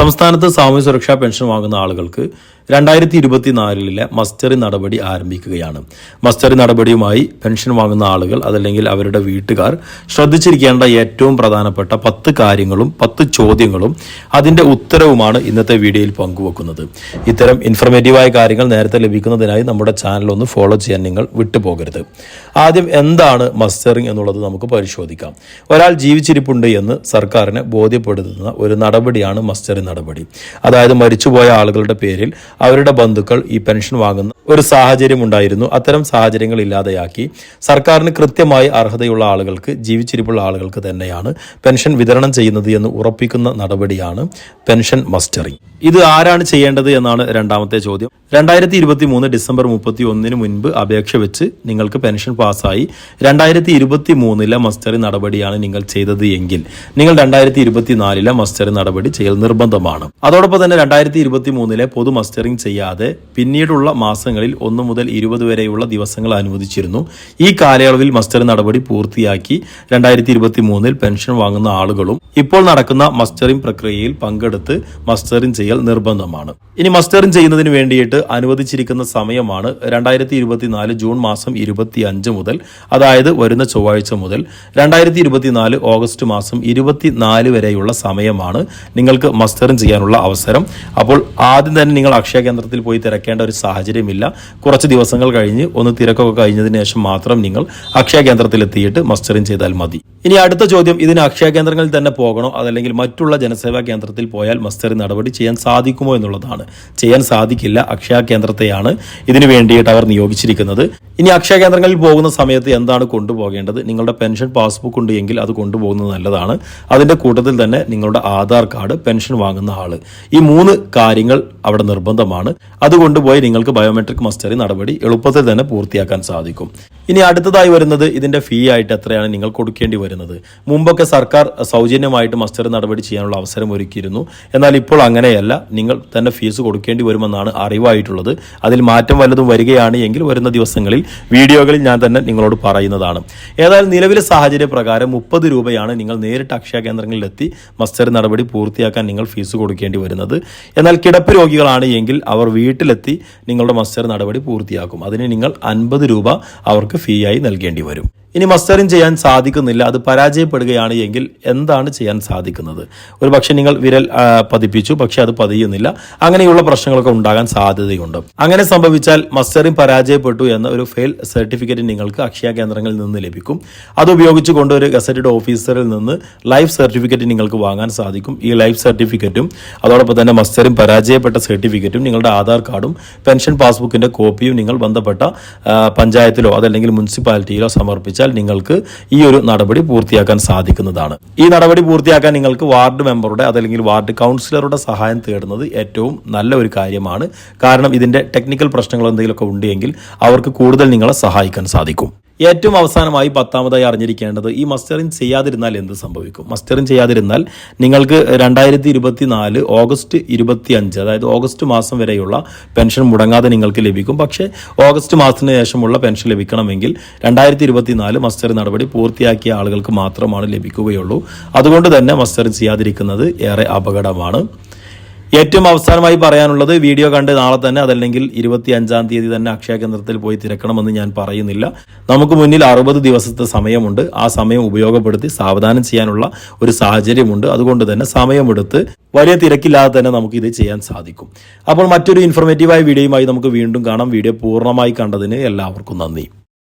സംസ്ഥാനത്ത് സാമൂഹ്യ സുരക്ഷാ പെൻഷൻ വാങ്ങുന്ന ആളുകൾക്ക് രണ്ടായിരത്തി ഇരുപത്തിനാലിലെ മസ്റ്ററി നടപടി ആരംഭിക്കുകയാണ്. മസ്റ്ററി നടപടിയുമായി പെൻഷൻ വാങ്ങുന്ന ആളുകൾ അതല്ലെങ്കിൽ അവരുടെ വീട്ടുകാർ ശ്രദ്ധിച്ചിരിക്കേണ്ട ഏറ്റവും പ്രധാനപ്പെട്ട പത്ത് കാര്യങ്ങളും പത്ത് ചോദ്യങ്ങളും അതിന്റെ ഉത്തരവുമാണ് ഇന്നത്തെ വീഡിയോയിൽ പങ്കുവെക്കുന്നത്. ഇത്തരം ഇൻഫർമേറ്റീവായ കാര്യങ്ങൾ നേരത്തെ ലഭിക്കുന്നതിനായി നമ്മുടെ ചാനൽ ഒന്ന് ഫോളോ ചെയ്യാൻ നിങ്ങൾ വിട്ടുപോകരുത്. ആദ്യം എന്താണ് മസ്റ്ററിങ് എന്നുള്ളത് നമുക്ക് പരിശോധിക്കാം. ഒരാൾ ജീവിച്ചിരിപ്പുണ്ട് എന്ന് സർക്കാരിനെ ബോധ്യപ്പെടുത്തുന്ന ഒരു നടപടിയാണ് മസ്റ്ററിംഗ് നടപടി. അതായത് മരിച്ചുപോയ ആളുകളുടെ പേരിൽ അവരുടെ ബന്ധുക്കൾ ഈ പെൻഷൻ വാങ്ങുന്ന ഒരു സാഹചര്യം ഉണ്ടായിരുന്നു അത്തരം സാഹചര്യങ്ങൾ ഇല്ലാതെയാക്കി സർക്കാരിന് കൃത്യമായി അർഹതയുള്ള ആളുകൾക്ക് ജീവിച്ചിരിപ്പുള്ള ആളുകൾക്ക് തന്നെയാണ് പെൻഷൻ വിതരണം ചെയ്യുന്നത് എന്ന് ഉറപ്പിക്കുന്ന നടപടിയാണ് പെൻഷൻ മസ്റ്ററിംഗ്. ഇത് ആരാണ് ചെയ്യേണ്ടത് എന്നാണ് രണ്ടാമത്തെ ചോദ്യം. രണ്ടായിരത്തി ഇരുപത്തി മൂന്ന് ഡിസംബർ മുപ്പത്തി ഒന്നിന് മുൻപ് അപേക്ഷ വെച്ച് നിങ്ങൾക്ക് പെൻഷൻ പാസ്സായി രണ്ടായിരത്തി ഇരുപത്തി മൂന്നിലെ മസ്റ്ററി നടപടിയാണ് നിങ്ങൾ ചെയ്തത് എങ്കിൽ നിങ്ങൾ രണ്ടായിരത്തി ഇരുപത്തി നാലിലെ മസ്റ്ററി നടപടി ചെയ്യൽ നിർബന്ധമാണ്. അതോടൊപ്പം തന്നെ രണ്ടായിരത്തി ഇരുപത്തി മൂന്നിലെ പൊതു മസ്റ്ററിംഗ് ചെയ്യാതെ പിന്നീടുള്ള മാസങ്ങളിൽ ഒന്ന് മുതൽ ഇരുപത് വരെയുള്ള ദിവസങ്ങൾ അനുവദിച്ചിരുന്നു. ഈ കാലയളവിൽ മസ്റ്ററി നടപടി പൂർത്തിയാക്കി രണ്ടായിരത്തി ഇരുപത്തി മൂന്നിൽ പെൻഷൻ വാങ്ങുന്ന ആളുകളും ഇപ്പോൾ നടക്കുന്ന മസ്റ്ററിംഗ് പ്രക്രിയയിൽ പങ്കെടുത്ത് മസ്റ്ററിംഗ് ചെയ്യൽ നിർബന്ധമാണ്. ഇനി മസ്റ്ററിംഗ് ചെയ്യുന്നതിന് വേണ്ടിയിട്ട് അനുവദിച്ചിരിക്കുന്ന സമയമാണ് രണ്ടായിരത്തി ഇരുപത്തിനാല് ജൂൺ മാസം ഇരുപത്തി അഞ്ച് മുതൽ അതായത് വരുന്ന ചൊവ്വാഴ്ച മുതൽ രണ്ടായിരത്തി ഇരുപത്തിനാല് ഓഗസ്റ്റ് മാസം ഇരുപത്തിനാല് വരെയുള്ള സമയമാണ് നിങ്ങൾക്ക് മസ്റ്ററിംഗ് ചെയ്യാനുള്ള അവസരം. അപ്പോൾ ആദ്യം തന്നെ നിങ്ങൾ അക്ഷയ കേന്ദ്രത്തിൽ പോയി തിരക്കേണ്ട ഒരു സാഹചര്യമില്ല. കുറച്ച് ദിവസങ്ങൾ കഴിഞ്ഞ് ഒന്ന് തിരക്കൊക്കെ കഴിഞ്ഞതിന് ശേഷം മാത്രം നിങ്ങൾ അക്ഷയ കേന്ദ്രത്തിൽ എത്തിയിട്ട് മസ്റ്ററിംഗ് ചെയ്താൽ മതി. ഇനി അടുത്ത ചോദ്യം ഇതിന് അക്ഷയ കേന്ദ്രങ്ങളിൽ തന്നെ പോകണോ അതല്ലെങ്കിൽ മറ്റുള്ള ജനസേവാ കേന്ദ്രത്തിൽ പോയാൽ മസ്റ്ററിൻ നടപടി ചെയ്യാൻ സാധിക്കുമോ എന്നുള്ളതാണ്. ചെയ്യാൻ സാധിക്കില്ല അക്ഷയ കേന്ദ്രത്തെയാണ് ഇതിനു വേണ്ടിയിട്ട് അവർ നിയോഗിച്ചിരിക്കുന്നത്. ഇനി അക്ഷയ കേന്ദ്രങ്ങളിൽ പോകുന്ന സമയത്ത് എന്താണ് കൊണ്ടുപോകേണ്ടത്? നിങ്ങളുടെ പെൻഷൻ പാസ്ബുക്ക് ഉണ്ട് എങ്കിൽ അത് കൊണ്ടുപോകുന്നത് നല്ലതാണ്. അതിന്റെ കൂട്ടത്തിൽ തന്നെ നിങ്ങളുടെ ആധാർ കാർഡ് പെൻഷൻ വാങ്ങുന്ന ആൾ ഈ മൂന്ന് കാര്യങ്ങൾ അവിടെ നിർബന്ധമാണ്. അത് കൊണ്ടുപോയി നിങ്ങൾക്ക് ബയോമെട്രിക് മസ്റ്ററി നടപടി എളുപ്പത്തിൽ തന്നെ പൂർത്തിയാക്കാൻ സാധിക്കും. ഇനി അടുത്തതായി വരുന്നത് ഇതിന്റെ ഫീ ആയിട്ട് എത്രയാണ് നിങ്ങൾ കൊടുക്കേണ്ടി വരുന്നത്? മുമ്പൊക്കെ സർക്കാർ സൗജന്യമായിട്ട് മസ്റ്റർ നടപടി ചെയ്യാനുള്ള അവസരം ഒരുക്കിയിരുന്നു. എന്നാൽ ഇപ്പോൾ അങ്ങനെയല്ല. നിങ്ങൾ തന്നെ ഫീസ് കൊടുക്കേണ്ടി വരുമെന്നാണ് അറിവായിട്ടുള്ളത് അതിൽ മാറ്റം വല്ലതും വരികയാണ് എങ്കിൽ വരുന്ന ദിവസങ്ങളിൽ വീഡിയോകളിൽ ഞാൻ തന്നെ നിങ്ങളോട് പറയുന്നതാണ്. ഏതായാലും നിലവിലെ സാഹചര്യ പ്രകാരം മുപ്പത് രൂപയാണ് നിങ്ങൾ നേരിട്ട് അക്ഷയ കേന്ദ്രങ്ങളിലെത്തി മസ്റ്റർ നടപടി പൂർത്തിയാക്കാൻ നിങ്ങൾ ഫീസ് കൊടുക്കേണ്ടി വരുന്നത്. എന്നാൽ കിടപ്പ് രോഗികളാണ് എങ്കിൽ അവർ വീട്ടിലെത്തി നിങ്ങളുടെ മസ്റ്റർ നടപടി പൂർത്തിയാക്കും. അതിന് നിങ്ങൾ അൻപത് രൂപ അവർക്ക് ഫീയായി നൽകേണ്ടി വരും. ഇനി മസ്റ്ററിങ് ചെയ്യാൻ സാധിക്കുന്നില്ല അത് പരാജയപ്പെടുകയാണ് എങ്കിൽ എന്താണ് ചെയ്യാൻ സാധിക്കുന്നത്? ഒരു പക്ഷേ നിങ്ങൾ വിരൽ പതിപ്പിച്ചു പക്ഷെ അത് പതിയുന്നില്ല. അങ്ങനെയുള്ള പ്രശ്നങ്ങളൊക്കെ ഉണ്ടാകാൻ സാധ്യതയുണ്ട്. അങ്ങനെ സംഭവിച്ചാൽ മസ്റ്ററിങ് പരാജയപ്പെട്ടു എന്ന ഒരു ഫെയിൽ സർട്ടിഫിക്കറ്റ് നിങ്ങൾക്ക് അക്ഷയ കേന്ദ്രങ്ങളിൽ നിന്ന് ലഭിക്കും. അത് ഉപയോഗിച്ചുകൊണ്ട് ഒരു ഗസറ്റഡ് ഓഫീസറിൽ നിന്ന് ലൈഫ് സർട്ടിഫിക്കറ്റ് നിങ്ങൾക്ക് വാങ്ങാൻ സാധിക്കും. ഈ ലൈഫ് സർട്ടിഫിക്കറ്റും അതോടൊപ്പം തന്നെ മസ്റ്ററിങ് പരാജയപ്പെട്ട സർട്ടിഫിക്കറ്റും നിങ്ങളുടെ ആധാർ കാർഡും പെൻഷൻ പാസ്ബുക്കിന്റെ കോപ്പിയും നിങ്ങൾ ബന്ധപ്പെട്ട പഞ്ചായത്തിലോ അതല്ലെങ്കിൽ മുനിസിപ്പാലിറ്റിയിലോ സമർപ്പിച്ചാൽ നിങ്ങൾക്ക് ഈ ഒരു നടപടി പൂർത്തിയാക്കാൻ സാധിക്കുന്നതാണ്. ഈ നടപടി പൂർത്തിയാക്കാൻ നിങ്ങൾക്ക് വാർഡ് മെമ്പറുടെ അതല്ലെങ്കിൽ വാർഡ് കൗൺസിലറുടെ സഹായം തേടുന്നത് ഏറ്റവും നല്ല ഒരു കാര്യമാണ്. കാരണം ഇതിന്റെ ടെക്നിക്കൽ പ്രശ്നങ്ങൾ എന്തെങ്കിലുമൊക്കെ ഉണ്ടെങ്കിൽ അവർക്ക് കൂടുതൽ നിങ്ങളെ സഹായിക്കാൻ സാധിക്കും. ഏറ്റവും അവസാനമായി പത്താമതായി അറിഞ്ഞിരിക്കേണ്ടത് ഈ മസ്റ്ററിങ് ചെയ്യാതിരുന്നാൽ എന്ത് സംഭവിക്കും? മസ്റ്ററിങ് ചെയ്യാതിരുന്നാൽ നിങ്ങൾക്ക് രണ്ടായിരത്തി ഇരുപത്തി നാല് ഓഗസ്റ്റ് ഇരുപത്തി അഞ്ച് അതായത് ഓഗസ്റ്റ് മാസം വരെയുള്ള പെൻഷൻ മുടങ്ങാതെ നിങ്ങൾക്ക് ലഭിക്കും. പക്ഷേ ഓഗസ്റ്റ് മാസത്തിന് ശേഷമുള്ള പെൻഷൻ ലഭിക്കണമെങ്കിൽ രണ്ടായിരത്തി ഇരുപത്തി നാല് മസ്റ്റർ നടപടി പൂർത്തിയാക്കിയ ആളുകൾക്ക് മാത്രമാണ് ലഭിക്കുകയുള്ളൂ. അതുകൊണ്ട് തന്നെ മസ്റ്ററിങ് ചെയ്യാതിരിക്കുന്നത് ഏറെ അപകടമാണ്. ഏറ്റവും അവസാനമായി പറയാനുള്ളത് വീഡിയോ കണ്ട് നാളെ തന്നെ അതല്ലെങ്കിൽ ഇരുപത്തി അഞ്ചാം തീയതി തന്നെ അക്ഷയ കേന്ദ്രത്തിൽ പോയി തിരക്കണമെന്ന് ഞാൻ പറയുന്നില്ല. നമുക്ക് മുന്നിൽ അറുപത് ദിവസത്തെ സമയമുണ്ട്. ആ സമയം ഉപയോഗപ്പെടുത്തി സാവധാനം ചെയ്യാനുള്ള ഒരു സാഹചര്യമുണ്ട്. അതുകൊണ്ട് തന്നെ സമയമെടുത്ത് വലിയ തിരക്കില്ലാതെ തന്നെ നമുക്ക് ഇത് ചെയ്യാൻ സാധിക്കും. അപ്പോൾ മറ്റൊരു ഇൻഫോർമേറ്റീവായ വീഡിയോയുമായി നമുക്ക് വീണ്ടും കാണാം. വീഡിയോ പൂർണമായി കണ്ടതിന് എല്ലാവർക്കും നന്ദി.